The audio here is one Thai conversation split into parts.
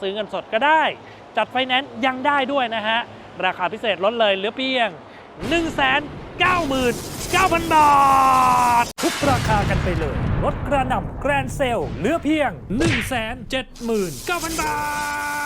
ซื้อเงินสดก็ได้ จัดไฟแนนซ์ยังได้ด้วยนะฮะ ราคาพิเศษลดเลยเหลือเพียง 199,000 บาท ทุกราคากันไปเลยลดกระหน่ำแกรนเซลเหลือเพียง 179,000 บาท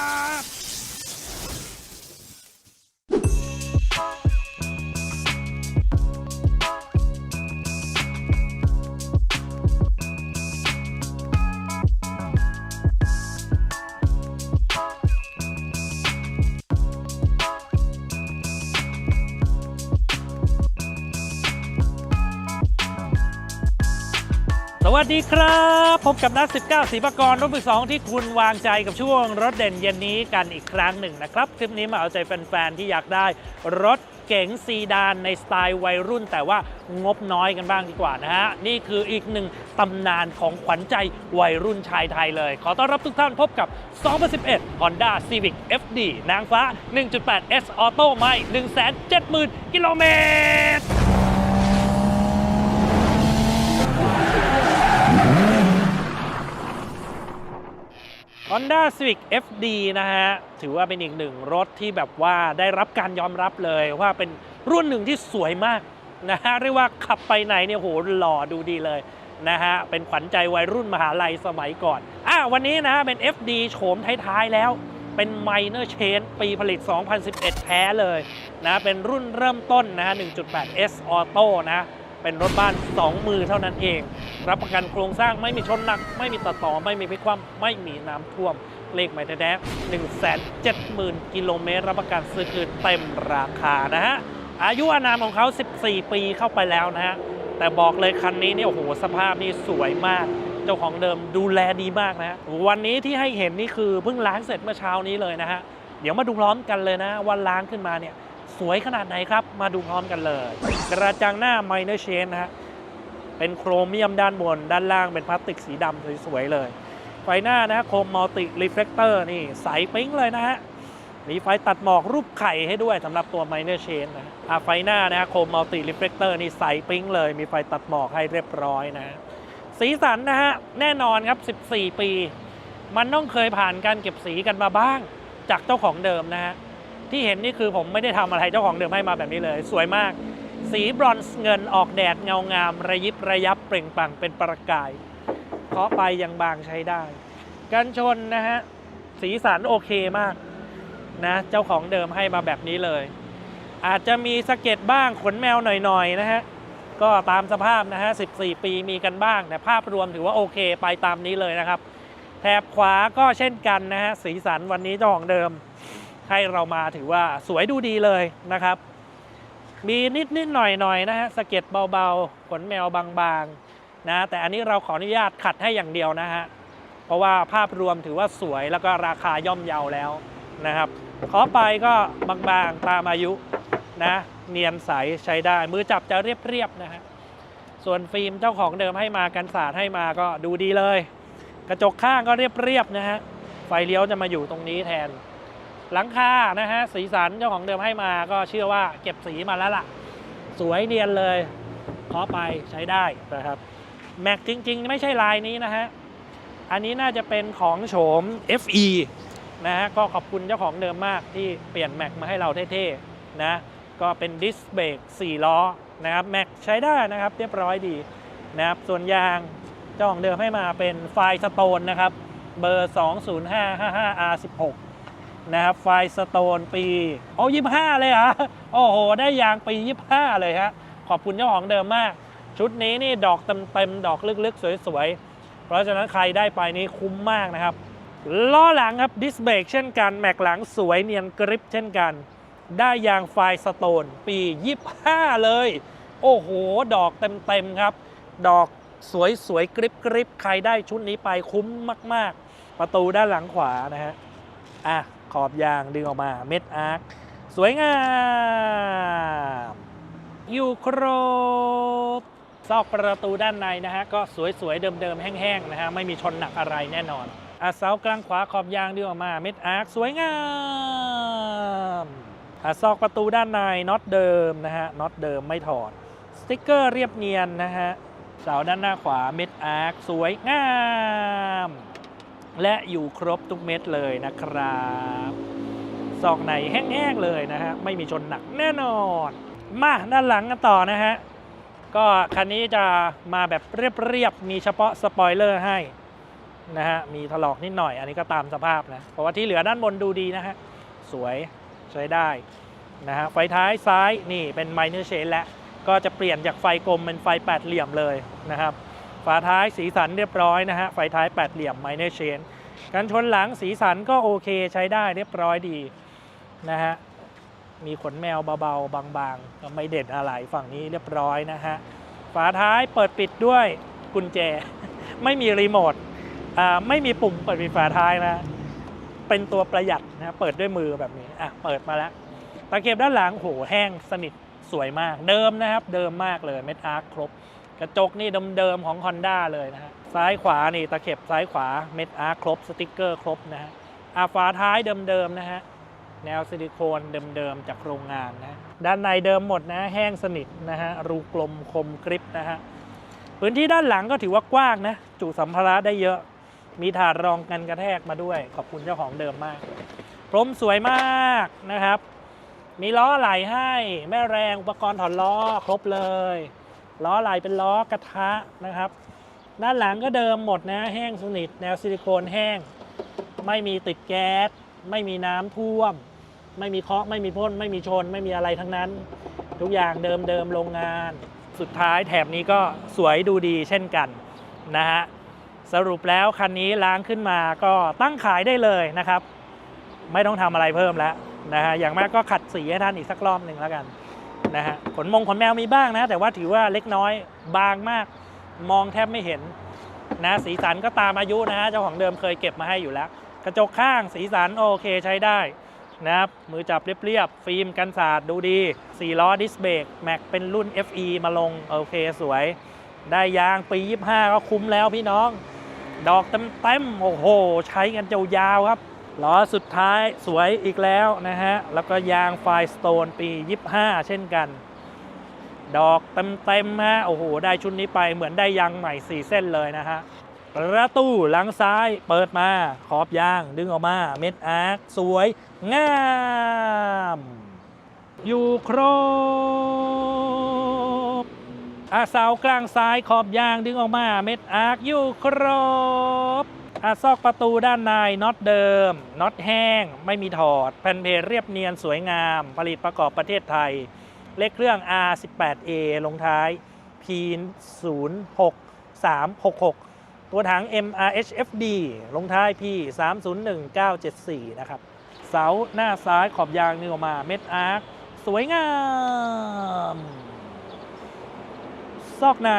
วัสดีครับ พบกับนัก19สีปกรณ์รถมือสองที่คุณวางใจกับช่วงรถเด่นเย็นนี้กันอีกครั้งหนึ่งนะครับ คลิปนี้มาเอาใจแฟนๆ ที่อยากได้รถเก๋งซีดานในสไตล์วัยรุ่น แต่ว่างบน้อยกันบ้างดีกว่านะฮะ นี่คืออีกหนึ่งตำนานของขวัญใจวัยรุ่นชายไทยเลย ขอต้อนรับทุกท่านพบกับ 2011 Honda Civic FD นางฟ้า 1.8 S Auto ไม่170,000 กิโลเมตร Honda Civic FD นะฮะ ถือว่าเป็นอีกหนึ่งรถที่แบบว่าได้รับการยอมรับเลยว่าเป็นรุ่นหนึ่งที่สวยมากนะฮะ เรียกว่าขับไปไหนเนี่ยโหหล่อดูดีเลยนะฮะ เป็นขวัญใจวัยรุ่นมหาลัยสมัยก่อน อะวันนี้นะเป็น FD โฉมท้ายๆแล้ว เป็น Minor Change ปีผลิต 2011 แท้เลยนะ เป็นรุ่นเริ่มต้นนะฮะ 1.8 S Auto นะ เป็นรถบ้าน 2 มือเท่านั้นเอง รับประกันโครงสร้างไม่มีชนหนัก ไม่มีตัดต่อ ไม่มีพลิกคว่ำไม่มีน้ำท่วม เลขหมายแท้ๆ1 7 0 0 0 กิโลเมตร รับประกันซื้อคืนเต็มราคานะฮะ อายุอานามของเขา 14 ปีเข้าไปแล้วนะฮะ แต่บอกเลยคันนี้เนี่ยโอ้โหสภาพนี่สวยมากเจ้าของเดิมดูแลดีมากนะฮะวันนี้ที่ให้เห็นนี่คือเพิ่งล้างเสร็จเมื่อเช้านี้เลยนะฮะ เดี๋ยวมาดูพร้อมกันเลยนะว่าล้างขึ้นมาเนี่ย สวยขนาดไหนครับ มาดูพร้อมกันเลย กระจังหน้า Minor Chain นะฮะเป็นโครเมียมด้านบน ด้านล่างเป็นพลาสติกสีดำสวยๆเลย ไฟหน้านะฮะโครมัลติรีเฟลคเตอร์นี่ใสปิ๊งเลยนะฮะมีไฟตัดหมอกรูปไข่ให้ด้วยสำหรับตัว Minor Chain นะอะไฟหน้านะฮะโครมัลติรีเฟลคเตอร์นี่ใสปิ๊งเลย มีไฟตัดหมอกให้เรียบร้อยนะ สีสันนะฮะแน่นอนครับ 14 ปี มันต้องเคยผ่านการเก็บสีกันมาบ้าง จากเจ้าของเดิมนะฮะ ที่เห็นนี่คือผมไม่ได้ทำอะไรเจ้าของเดิมให้มาแบบนี้เลย สวยมาก สีบรอนซ์เงินออกแดดเงางาม ระยิบระยับเปล่งปลั่งเป็นประกายเคาะไปยังบางใช้ได้กันชนนะฮะสีสันโอเคมากนะเจ้าของเดิมให้มาแบบนี้เลย อาจจะมีสะเก็ดบ้างขนแมวหน่อยๆนะฮะก็ตามสภาพนะฮะ 14 ปีมีกันบ้าง แต่ภาพรวมถือว่าโอเคไปตามนี้เลยนะครับ แถบขวาก็เช่นกันนะฮะ สีสันวันนี้เจ้าของเดิม ให้เรามาถือว่าสวยดูดีเลยนะครับ มีนิดนิดหน่อยหน่อยนะฮะสะเก็ดเบาๆ ขนแมวบางๆนะแต่อันนี้เราขออนุญาตขัดให้อย่างเดียวนะฮะเพราะว่าภาพรวมถือว่าสวยแล้วก็ราคาย่อมเยาแล้วนะครับขอไปก็บางๆตามอายุนะเนียนใสใช้ได้ มือจับจะเรียบๆนะฮะส่วนฟิล์มเจ้าของเดิมให้มากันสาดให้มาก็ดูดีเลย กระจกข้างก็เรียบๆนะฮะไฟเลี้ยวจะมาอยู่ตรงนี้แทน หลังคานะฮะสีสันเจ้าของเดิมให้มาก็เชื่อว่าเก็บสีมาแล้วล่ะ สวยเนียนเลยขอไปใช้ได้นะครับแม็กจริง ๆ ไม่ใช่ลายนี้นะฮะอันนี้น่าจะเป็นของโฉม FE นะฮะก็ขอบคุณเจ้าของเดิมมากที่เปลี่ยนแม็กมาให้เราเท่ๆนะก็เป็นดิสเบรก4ล้อนะครับแม็กใช้ได้นะครับเรียบร้อยดีนะครับส่วนยางเจ้าของเดิมให้มาเป็นไฟสโตนนะครับเบอร์ 20555R16 นะครับไฟสโตนปีโอ้ยี่ห้าเลยเหรอโอ้โห ได้ยางปียี่ห้าเลยฮะ ขอบคุณเจ้าของเดิมมาก ชุดนี้นี่ดอกเต็มๆ ดอกลึกๆ สวยๆ เพราะฉะนั้นใครได้ไปนี่คุ้มมากนะครับ ล้อหลังครับดิสเบรกเช่นกัน แม็กหลังสวยเนียนกริปเช่นกัน ได้ยางไฟสโตนปี25เลย โอ้โห ดอกเต็มๆครับ ดอกสวยสวยๆกริบกริบใครได้ชุดนี้ไปคุ้มมาก ๆ ประตูด้านหลังขวานะฮะอะ ขอบยางดึงออกมาเม็ดอาร์คสวยงาม อยู่ครบซอกประตูด้านในนะฮะ ก็สวยๆ เดิมๆ แห้งๆ นะฮะ ไม่มีชนหนักอะไรแน่นอนอะเสากลางขวาขอบยางดึงออกมาเม็ดอาร์คสวยงามอะซอกประตูด้านในน็อตเดิมนะฮะน็อตเดิมไม่ถอด สติ๊กเกอร์เรียบเนียนนะฮะเสาด้านหน้าขวาเม็ดอาร์คสวยงาม และอยู่ครบทุกเม็ดเลยนะครับซอกในแห้งๆเลยนะฮะไม่มีชนหนักแน่นอน มาด้านหลังกันต่อนะฮะก็คันนี้จะมาแบบเรียบๆมีเฉพาะสปอยเลอร์ให้นะฮะมีถลอกนิดหน่อยอันนี้ก็ตามสภาพนะเพราะว่าที่เหลือด้านบนดูดีนะฮะสวยใช้ได้นะฮะไฟท้ายซ้ายนี่เป็นไมเนอร์เชนแล้วก็จะเปลี่ยนจากไฟกลมเป็นไฟแปดเหลี่ยมเลยนะครับ ฝาท้ายสีสันเรียบร้อยนะฮะ ไฟท้ายแปดเหลี่ยมไมเนอร์เชนกันชนหลังสีสันก็โอเคใช้ได้เรียบร้อยดีนะฮะ มีขนแมวเบาๆ บางๆก็ไม่เด่นอะไรฝั่งนี้เรียบร้อยนะฮะ ฝาท้ายเปิดปิดด้วยกุญแจ ไม่มีรีโมทอ่าไม่มีปุ่มเปิดปิดฝาท้ายนะ เป็นตัวประหยัดนะเปิดด้วยมือแบบนี้อะเปิดมาแล้วตะเข็บด้านหลังโหแห้งสนิทสวยมาก เดิมนะครับ เดิมมากเลยเม็ดอาร์คครบ กระจกนี่เดิมๆของ Honda เลยนะฮะซ้ายขวานี่ตะเข็บซ้ายขวาเม็ดอาร์ครบสติกเกอร์ครบนะฮะอาฝาท้ายเดิมๆนะฮะแนวซิลิโคนเดิมๆจากโรงงานนะด้านในเดิมหมดนะแห้งสนิทนะฮะรูกลมคมกริบนะฮะพื้นที่ด้านหลังก็ถือว่ากว้างนะจุสัมภาระได้เยอะ มีถาดรองกันกระแทกมาด้วย ขอบคุณเจ้าของเดิมมากพรมสวยมากนะครับ มีล้อไหลให้ แม่แรงอุปกรณ์ถอดล้อครบเลย ล้อไหลเป็นล้อกระทะนะครับ ด้านหลังก็เดิมหมดนะแห้งสนิท แนวซิลิโคนแห้ง ไม่มีติดแก๊ส ไม่มีน้ำท่วม ไม่มีเคาะไม่มีพ่น ไม่มีชน ไม่มีอะไรทั้งนั้น ทุกอย่างเดิมเดิมโรงงาน สุดท้ายแถบนี้ก็สวยดูดีเช่นกันนะฮะสรุปแล้วคันนี้ล้างขึ้นมาก็ตั้งขายได้เลยนะครับ ไม่ต้องทำอะไรเพิ่มแล้วนะฮะอย่างมากก็ขัดสีให้ท่านอีกสักรอบหนึ่งแล้วกัน นะฮะขนมงขนแมวมีบ้างนะ แต่ว่าถือว่าเล็กน้อยบางมาก มองแทบไม่เห็นนะสีสันก็ตามอายุนะฮะเจ้าของเดิมเคยเก็บมาให้อยู่แล้ว กระจกข้างสีสันโอเคใช้ได้นะครับมือจับเรียบๆฟิล์มกันสาดดูดี4ล้อดิสเบรกแม็กเป็นรุ่น FE มาลงโอเคสวย ได้ยางปี 25 ก็คุ้มแล้วพี่น้อง ดอกเต็มๆโอ้โห ใช้กันยาวๆครับ ล้อสุดท้ายสวยอีกแล้วนะฮะ แล้วก็ยางไฟสโตนปี 25 เช่นกัน ดอกเต็มๆฮะโอ้โห ได้ชุดนี้ไปเหมือนได้ยางใหม่ 4 เส้นเลยนะฮะประตูหลังซ้ายเปิดมา ขอบยาง ดึงออกมา เม็ดอาร์คสวย งาม อยู่ครบอาเสากลางซ้ายขอบยาง ดึงออกมา เม็ดอาร์คอยู่ครบ ซอกประตูด้านในน็อตเดิมน็อตแห้ง ไม่มีถอด แผ่นเพจเรียบเนียนสวยงาม ผลิตประกอบประเทศไทย เลขเครื่อง R18A ลงท้าย P06366 ตัวถัง MRHFD ลงท้าย P 301974 นะครับ เสาหน้าซ้ายขอบยางนี่ออกมาเม็ดอาร์คสวยงาม ซอกใน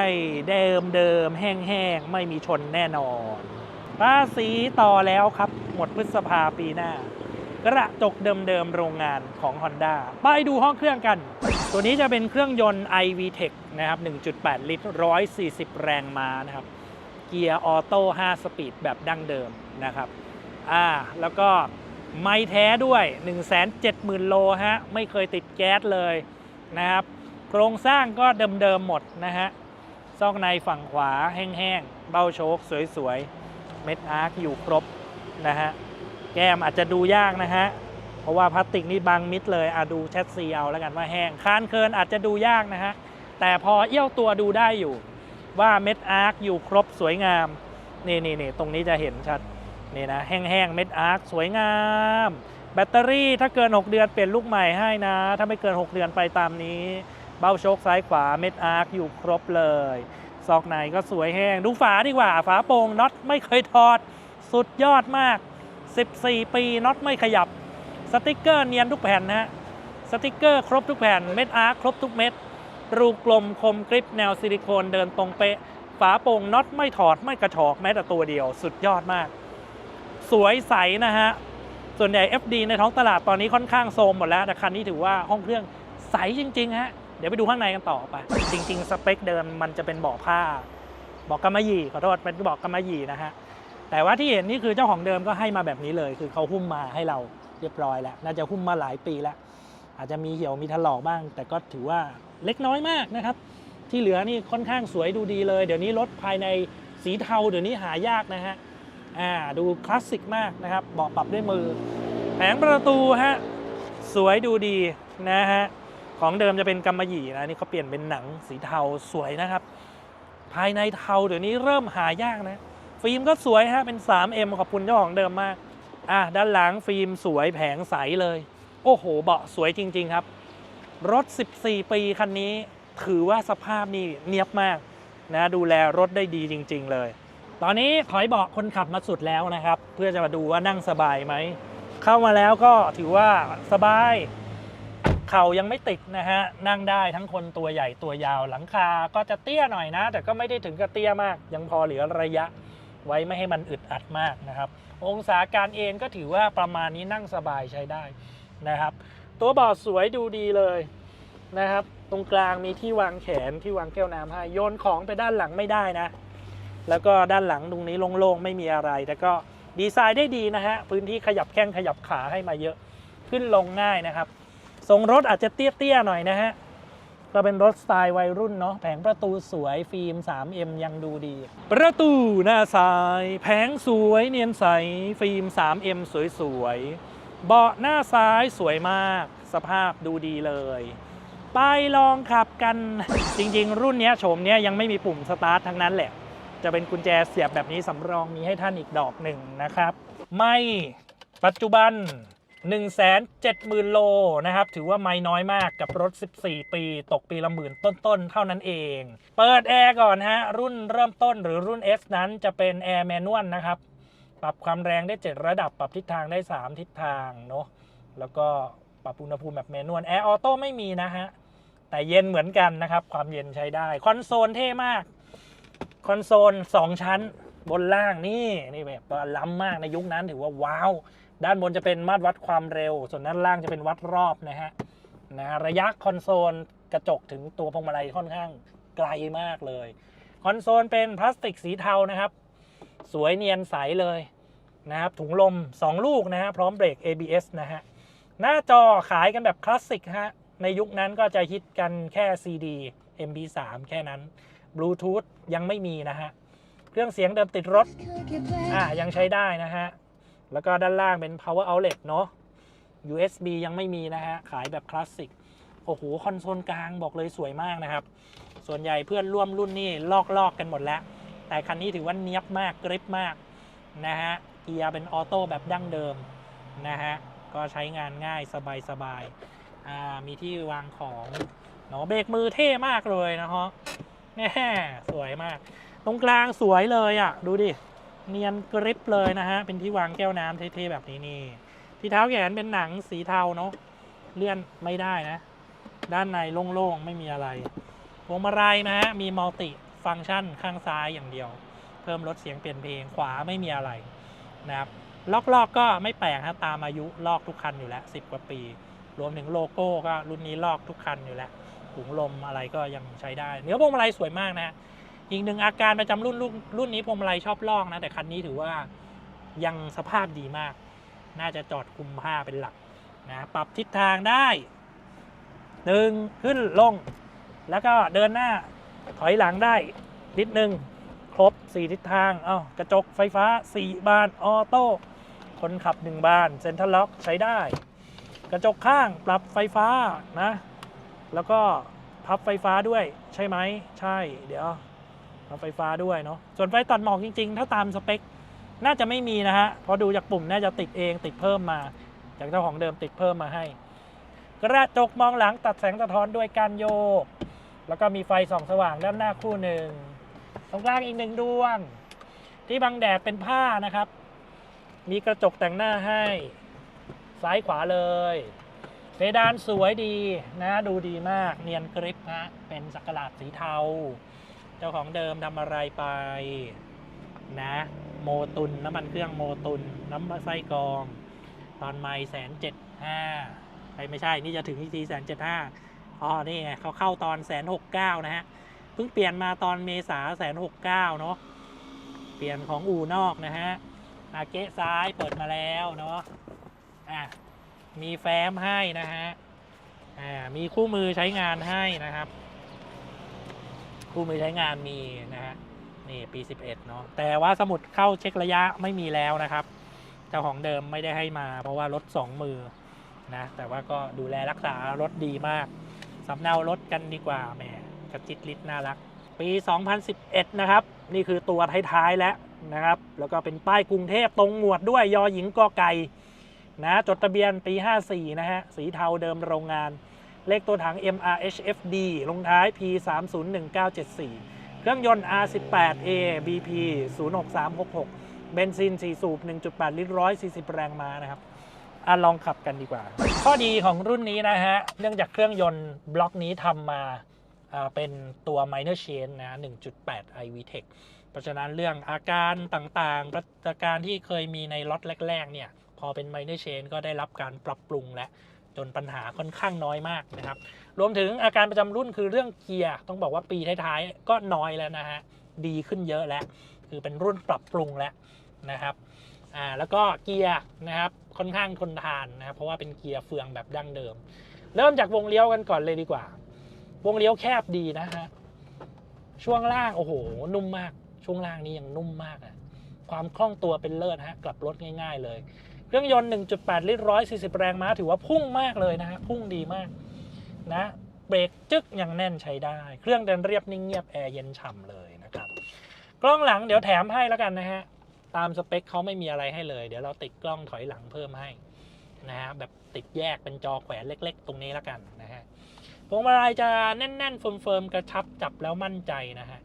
เดิมเดิมๆแห้งๆ ไม่มีชนแน่นอน ภาษีต่อแล้วครับ หมดพฤษภาปีหน้า กระจกเดิมๆโรงงานของ Honda ไปดูห้องเครื่องกัน ตัวนี้จะเป็นเครื่องยนต์ iVTEC นะครับ 1.8 ลิตร 140 แรงม้านะครับ เกียร์ออโต้ 5 สปีดแบบดั้งเดิมนะครับ อ่า แล้วก็ไม่แท้ด้วย 170,000 โลฮะ ไม่เคยติดแก๊สเลยนะครับ โครงสร้างก็เดิมๆหมดนะฮะ ซอกในฝั่งขวาแห้งๆ เบ้าโชคสวยๆ เม็ดอาร์คอยู่ครบนะฮะแก้มอาจจะดูยากนะฮะเพราะว่าพลาสติกนี่บางมิดเลยอะดูแชสซีเอาแล้วกันว่าแห้งคานเคินอาจจะดูยากนะฮะแต่พอเอี้ยวตัวดูได้อยู่ ว่าเม็ดอาร์คอยู่ครบสวยงามนี่นี่นี่ตรงนี้จะเห็นชัดนี่นะแห้งๆเม็ดอาร์คสวยงาม แบตเตอรี่ถ้าเกิน 6 เดือนเปลี่ยนลูกใหม่ให้นะ ถ้าไม่เกิน 6 เดือนไปตามนี้ เบ้าโชคซ้ายขวาเม็ดอาร์คอยู่ครบเลย ซอกในก็สวยแห้ง ดูฝาดีกว่า ฝาโปร่งน็อตไม่เคยถอด สุดยอดมาก 14 ปีน็อตไม่ขยับ สติกเกอร์เนียนทุกแผ่นนะฮะ สติกเกอร์ครบทุกแผ่น เม็ดอาร์ครบทุกเม็ด รูกลมคมกริปแนวซิลิโคนเดินตรงเป๊ะ ฝาโปร่งน็อตไม่ถอดไม่กระชอกแม้แต่ตัวเดียว สุดยอดมาก สวยใสนะฮะ ส่วนใหญ่ FD ในท้องตลาดตอนนี้ค่อนข้างโซมหมดแล้ว แต่คันนี้ถือว่าห้องเครื่องใสจริงๆฮะ เดี๋ยวไปดูข้างในกันต่อไป จริง ๆ สเปคเดิมมันจะเป็นเบาะผ้าเบอกกำมะหยี่ขอโทษเป็นเบอกำมะหยี่นะฮะแต่ว่าที่เห็นนี่คือเจ้าของเดิมก็ให้มาแบบนี้เลย คือเขาหุ้มมาให้เราเรียบร้อยแล้ว น่าจะหุ้มมาหลายปีแล้ว อาจจะมีเหี่ยวมีถลอกบ้าง แต่ก็ถือว่าเล็กน้อยมากนะครับ ที่เหลือนี่ค่อนข้างสวยดูดีเลย เดี๋ยวนี้รถภายในสีเทาเดี๋ยวนี้หายากนะฮะอ่าดูคลาสสิกมากนะครับเบาะปรับด้วยมือ แผงประตูฮะสวยดูดีนะฮะ ของเดิมจะเป็นกำมะหยี่นะนี่เขาเปลี่ยนเป็นหนังสีเทาสวยนะครับ ภายในเทาเดี๋ยวนี้เริ่มหายากนะ ฟิล์มก็สวยฮะเป็น 3M ขอบคุณเจ้าของเดิมมากอะด้านหลังฟิล์มสวยแผงใสเลย โอ้โห เบาะสวยจริง ๆ ครับ รถ 14 ปีคันนี้ถือว่าสภาพนี่เนียบมากนะดูแลรถได้ดีจริง ๆ เลย ตอนนี้ถอยเบาะคนขับมาสุดแล้วนะครับ เพื่อจะมาดูว่านั่งสบายไหม เข้ามาแล้วก็ถือว่าสบาย เข่ายังไม่ติดนะฮะนั่งได้ทั้งคนตัวใหญ่ตัวยาวหลังคาก็จะเตี้ยหน่อยนะ แต่ก็ไม่ได้ถึงกับเตี้ยมาก ยังพอเหลือระยะไว้ไม่ให้มันอึดอัดมากนะครับ องศาการเอนก็ถือว่าประมาณนี้นั่งสบายใช้ได้นะครับ ตัวเบาะสวยดูดีเลยนะครับ ตรงกลางมีที่วางแขนที่วางแก้วน้ำให้โยนของไปด้านหลังไม่ได้นะ แล้วก็ด้านหลังตรงนี้โล่งๆไม่มีอะไร แต่ก็ดีไซน์ได้ดีนะฮะพื้นที่ขยับแข้งขยับขาให้มาเยอะขึ้นลงง่ายนะครับ ทรงรถอาจจะเตี้ยๆหน่อยนะฮะ ก็เป็นรถสไตล์วัยรุ่นเนาะแผงประตูสวยฟิล์ม 3M ยังดูดี ประตูหน้าซ้าย แผงสวยเนียนใส ฟิล์ม 3M สวยๆ เบาะหน้าซ้ายสวยมาก สภาพดูดีเลยไปลองขับกันจริงๆ รุ่นเนี้ยโฉมเนี้ยยังไม่มีปุ่มสตาร์ททั้งนั้นแหละ จะเป็นกุญแจเสียบแบบนี้สำรองมีให้ท่านอีกดอกหนึ่งนะครับ ไม่ปัจจุบัน 170,000 โลนะครับ ถือว่าไม่น้อยมากกับรถ 14 ปี ตกปีละหมื่นต้นๆ เท่านั้นเอง เปิดแอร์ก่อนฮะ รุ่นเริ่มต้นหรือรุ่น S นั้นจะเป็นแอร์แมนนวลนะครับ ปรับความแรงได้ 7 ระดับ ปรับทิศทางได้ 3 ทิศทางเนาะ แล้วก็ปรับอุณหภูมิแบบแมนนวล แอร์ออโต้ไม่มีนะฮะ แต่เย็นเหมือนกันนะครับ ความเย็นใช้ได้ คอนโซลเท่มาก คอนโซล 2 ชั้นบนล่างนี่นี่แบบล้ำมากในยุคนั้นถือว่าว้าว ด้านบนจะเป็นมาตรวัดความเร็ว ส่วนด้านล่างจะเป็นวัดรอบนะฮะนะระยะคอนโซลกระจกถึงตัวพวงมาลัยค่อนข้างไกลมากเลย คอนโซลเป็นพลาสติกสีเทานะครับ สวยเนียนใสเลยนะครับถุงลม 2 ลูกนะฮะพร้อมเบรก ABS นะฮะหน้าจอขายกันแบบคลาสสิกฮะในยุคนั้นก็จะฮิตกันแค่ CD MP3 แค่นั้นบลูทูธยังไม่มีนะฮะ เครื่องเสียงเดิมติดรถ อะยังใช้ได้นะฮะ แล้วก็ด้านล่างเป็น power outlet เนาะ USB ยังไม่มีนะฮะ ขายแบบคลาสสิก โอ้โห คอนโซลกลางบอกเลยสวยมากนะครับ ส่วนใหญ่เพื่อนร่วมรุ่นนี่ลอกลอกกันหมดแล้ว แต่คันนี้ถือว่าเนี้ยบมากกริปมากนะฮะ เกียร์เป็นออโต้แบบดั้งเดิมนะฮะ ก็ใช้งานง่ายสบายสบายๆอ่า มีที่วางของเนาะเบรกมือเท่มากเลยนะฮะแน่สวยมาก ตรงกลางสวยเลยอะ ดูดิ เนียนกริปเลยนะฮะ เป็นที่วางแก้วน้ำเท่ๆแบบนี้นี่ ที่เท้าแขนเป็นหนังสีเทาเนาะ เลื่อนไม่ได้นะ ด้านในโล่งๆ ไม่มีอะไรพวงมาลัยนะฮะ มีมัลติฟังก์ชันข้างซ้ายอย่างเดียว เพิ่มลดเสียงเปลี่ยนเพลง ขวาไม่มีอะไรนะครับ ล็อกๆกก็ไม่แปลกฮะ ตามอายุลอกทุกคันอยู่แล้ว10กว่าปี รวมถึงโลโก้ก็รุ่นนี้ลอกทุกคันอยู่แล้วถุงลมอะไรก็ยังใช้ได้ เนื้อพวงมาลัยสวยมากนะ อีกหนึ่งอาการประจำรุ่นรุ่นรุ่นนี้พวงมาลัยชอบลอกนะ แต่คันนี้ถือว่ายังสภาพดีมาก น่าจะจอดคุมผ้าเป็นหลักนะปรับทิศทางได้หนึ่งขึ้นลง แล้วก็เดินหน้าถอยหลังได้นิดนึงครบ 4 ทิศทาง เอ้ากระจกไฟฟ้า 4 บาน ออโต้ คนขับ 1 บาน เซ็นทรัลล็อกใช้ได้ กระจกข้างปรับไฟฟ้านะ แล้วก็พับไฟฟ้าด้วยใช่ไหม ใช่ เดี๋ยว ไฟฟ้าด้วยเนาะส่วนไฟตัดหมอกจริง ๆ ถ้าตามสเปค น่าจะไม่มีนะฮะพราะดูจากปุ่มน่าจะติดเองติดเพิ่มมา จากเจ้าของเดิมติดเพิ่มมาให้ กระจกมองหลังตัดแสงสะท้อนด้วยการโยก แล้วก็มีไฟส่องสว่างด้านหน้าคู่หนึ่งตรงกลางอีกหนึ่งดวง ที่บังแดดเป็นผ้านะครับ มีกระจกแต่งหน้าให้ซ้ายขวาเลยเพดานสวยดีนะดูดีมากเนียนกริปฮะเป็นสักหลาดสีเทา เจ้าของเดิมทำอะไรไป นะ โมตุนน้ำมันเครื่องโมตุน น้ำไส้กรอง ตอนไม่แสนเจ็ดห้าไม่ใช่ นี่จะถึงที่ทีแสนเจ็ดห้าอ๋อ นี่ไงเขาเข้าตอนแสนหกเก้านะฮะ เพิ่งเปลี่ยนมาตอนเมษาแสนหกเก้าเนาะ เปลี่ยนของอู่นอกนะฮะอาเกะซ้ายเปิดมาแล้วเนาะ อะ มีแฟ้มให้นะฮะ อ่า มีคู่มือใช้งานให้นะครับ คู่มือใช้งานมีนะฮะนี่ปี 11 เนาะแต่ว่าสมุดเข้าเช็คระยะไม่มีแล้วนะครับเจ้าของเดิมไม่ได้ให้มา เพราะว่ารถ 2 มือนะแต่ว่าก็ดูแลรักษารถดีมากสำเนารถกันดีกว่าแหมกระจิตลิดน่ารัก ปี 2011 นะครับ นี่คือตัวท้ายๆแล้วนะครับ แล้วก็เป็นป้ายกรุงเทพตรงหมวดด้วยยอหญิงกอไก่นะจดทะเบียนปี 54 นะฮะสีเทาเดิมโรงงาน เลขตัวถัง MRHFD ลงท้าย P 3 0 1 9 7 4 เครื่องยนต์ R18A BP 06366 เบนซิน 4 สูบ 1.8 ลิตร 140 แรงม้านะครับอะลองขับกันดีกว่า ข้อดีของรุ่นนี้นะฮะ เนื่องจากเครื่องยนต์บล็อกนี้ทำมาอ่าเป็นตัว minor change นะ 1.8 iVTEC เพราะฉะนั้นเรื่องอาการต่างๆ ประการที่เคยมีในล็อตแรก ๆ เนี่ย พอเป็น minor change ก็ได้รับการปรับปรุงและ จนปัญหาค่อนข้างน้อยมากนะครับ รวมถึงอาการประจำรุ่นคือเรื่องเกียร์ต้องบอกว่าปีท้ายๆ ก็น้อยแล้วนะฮะ ดีขึ้นเยอะแล้ว คือเป็นรุ่นปรับปรุงแล้วนะครับอ่าแล้วก็เกียร์นะครับค่อนข้างทนทานนะครับเพราะว่าเป็นเกียร์เฟืองแบบดั้งเดิม เริ่มจากวงเลี้ยวกันก่อนเลยดีกว่า วงเลี้ยวแคบดีนะฮะช่วงล่างโอ้โหนุ่มมาก ช่วงล่างนี้ยังนุ่มมากอะความคล่องตัวเป็นเลิศฮะกลับรถง่าย ๆ เลย เครื่องยนต์ 1.8 ลิตร 140 แรงม้า ถือว่าพุ่งมากเลยนะฮะ พุ่งดีมากนะเบรกจึ๊กยังแน่นใช้ได้ เครื่องเดินเรียบนิ่งเงียบ แอร์เย็นฉ่ำเลยนะครับ กล้องหลังเดี๋ยวแถมให้แล้วกันนะฮะ ตามสเปคเขาไม่มีอะไรให้เลย เดี๋ยวเราติดกล้องถอยหลังเพิ่มให้นะฮะ แบบติดแยกเป็นจอแขวนเล็ก ๆ ตรงนี้แล้วกันนะฮะพวงมาลัยจะแน่น ๆ เฟิร์มๆกระชับจับแล้วมั่นใจนะฮะ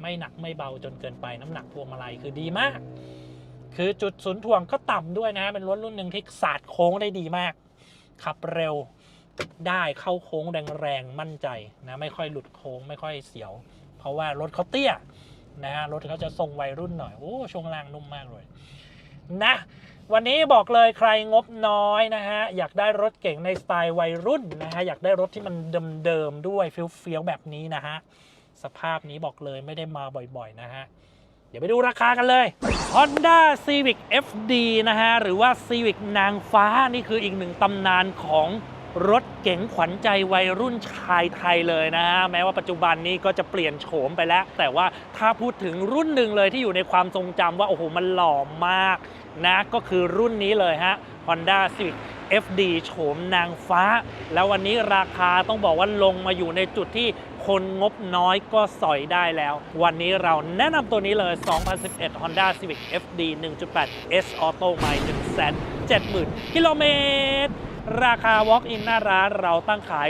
ไม่หนักไม่เบาจนเกินไปน้ำหนักพวงมาลัยคือดีมาก คือจุดศูนย์ถ่วงก็ต่ำด้วยนะ เป็นรถรุ่นหนึ่งที่สาดโค้งได้ดีมาก ขับเร็วได้เข้าโค้งแรงๆ มั่นใจนะ ไม่ค่อยหลุดโค้งไม่ค่อยเสียว เพราะว่ารถเขาเตี้ยนะฮะรถเขาจะทรงวัยรุ่นหน่อย โอ้ช่วงล่างนุ่มมากเลยนะวันนี้บอกเลยใครงบน้อยนะฮะ อยากได้รถเก่งในสไตล์วัยรุ่นนะฮะ อยากได้รถที่มันเดิมๆด้วยเฟี้ยวๆแบบนี้นะฮะ สภาพนี้บอกเลยไม่ได้มาบ่อยๆนะฮะ เดี๋ยวไปดูราคากันเลย Honda Civic FD นะฮะ หรือว่า Civic นางฟ้านี่คืออีกหนึ่งตำนานของรถเก๋งขวัญใจวัยรุ่นชายไทยเลยนะฮะ แม้ว่าปัจจุบันนี้ก็จะเปลี่ยนโฉมไปแล้ว แต่ว่าถ้าพูดถึงรุ่นหนึ่งเลยที่อยู่ในความทรงจำว่า โอ้โห มันหล่อมากนะ ก็คือรุ่นนี้เลยฮะ Honda Civic FD โฉมนางฟ้า แล้ววันนี้ราคาต้องบอกว่าลงมาอยู่ในจุดที่ คนงบน้อยก็สอยได้แล้ว วันนี้เราแนะนำตัวนี้เลย 2011 Honda Civic FD 1.8 S Auto ใหม่170,000 กิโลเมตร ราคา Walk-in หน้าร้านเราตั้งขาย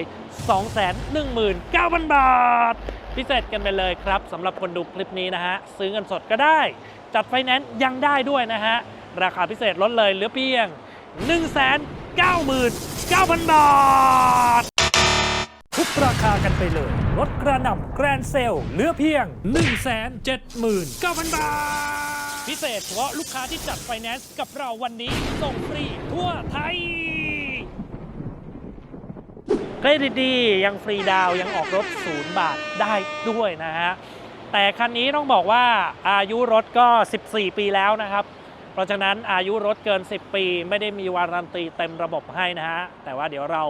219,000 บาท พิเศษกันไปเลยครับสำหรับคนดูคลิปนี้นะฮะ ซื้อเงินสดก็ได้ จัดไฟแนนซ์ยังได้ด้วยนะฮะ ราคาพิเศษลดเลยเหลือเพียง 199,000 บาท ทุกราคากันไปเลยรถกระหน่ำแกรนเซลเหลือเพียง 179,000 บาท พิเศษเฉพาะลูกค้าที่จัดไฟแนนซ์กับเราวันนี้ ส่งฟรีทั่วไทยเครดิตดียังฟรีดาวยังออกรถศูนย์บาทได้ด้วยนะฮะ แต่คันนี้ต้องบอกว่าอายุรถก็ 14 ปีแล้วนะครับ เพราะฉะนั้นอายุรถเกิน 10 ปี ไม่ได้มีวารันตีเต็มระบบให้นะฮะ แต่ว่าเดี๋ยวเรา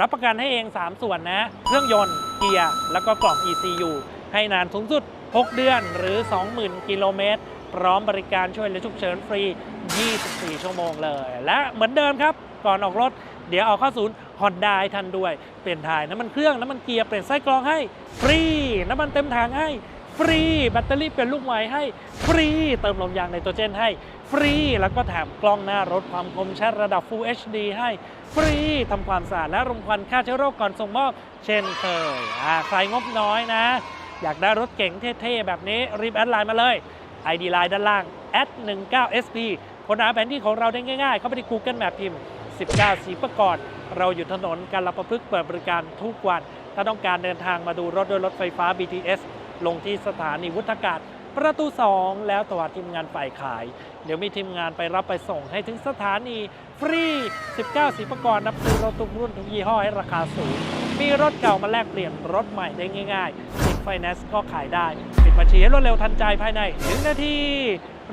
รับประกันให้เอง 3 ส่วนนะ เครื่องยนต์เกียร์แล้วก็กล่อง ECU ให้นานสูงสุด 6 เดือนหรือ 20,000 กิโลเมตร พร้อมบริการช่วยเหลือฉุกเฉินฟรี 24 ชั่วโมงเลย และเหมือนเดิมครับ ก่อนออกรถ เดี๋ยวเอาเข้าศูนย์ฮอนด้าให้ท่านด้วย เปลี่ยนถ่ายน้ำมันเครื่องน้ำมันเกียร์เปลี่ยนไส้กรองให้ฟรีน้ำมันเต็มถังให้ ฟรี แบตเตอรี่เปลี่ยนลูกใหม่ให้ฟรี เติมลมยางไนโตรเจนให้ฟรี แล้วก็แถมกล้องหน้ารถความคมชัดระดับ Full HD ให้ฟรีทำความสะอาดและรมควันฆ่าเชื้อโรคก่อนส่งมอบ เช่นเคยใครงบน้อยนะ อยากได้รถเก๋งเท่ๆ แบบนี้รีบแอดไลน์มาเลย ID ไลน์ด้านล่าง @19sp ค้นหาแผนที่ของเราได้ง่ายๆ เข้าไปที่ Google Map พิมพ์ 19 สีประกอบเราอยู่ถนนการรับประพฤกษ์เปิดบริการทุกวัน ถ้าต้องการเดินทางมาดูรถโดยรถไฟฟ้า BTS ลงที่สถานีวุฒากาศประตู 2 แล้วตัวทีมงานฝ่ายขาย เดี๋ยวมีทีมงานไปรับไปส่งให้ถึงสถานีฟรี 19 สีประกอบนับซื้อรถทุกรุ่นทุกยี่ห้อให้ราคาสูง มีรถเก่ามาแลกเปลี่ยนรถใหม่ได้ง่ายๆติดไฟแนนซ์ก็ขายได้ ปิดบัญชีให้รวดเร็วทันใจภายใน1นาที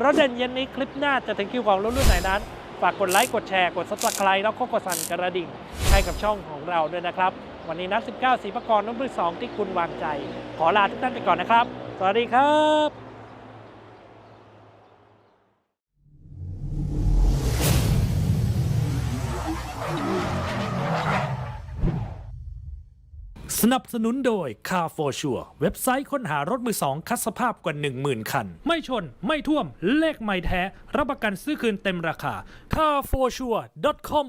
รถเด่นเย็นนี้คลิปหน้าจะถึงคิวของรถรุ่นไหนนั้น ฝากกดไลค์กดแชร์กดซับสไครต์แล้วก็กดสั่นกระดิ่งให้กับช่องของเราด้วยนะครับ วันนี้นัด 19สีประกรณ์รุ่นที่2ที่คุณวางใจ ขอลาทุกท่านไปก่อนนะครับ สวัสดีครับสนับสนุนโดย Car for Sure เว็บไซต์ค้นหารถมือสองคัดสภาพกว่า 10,000 คัน ไม่ชน ไม่ท่วม เลขไม่แท้ รับประกันซื้อคืนเต็มราคา carforsure.com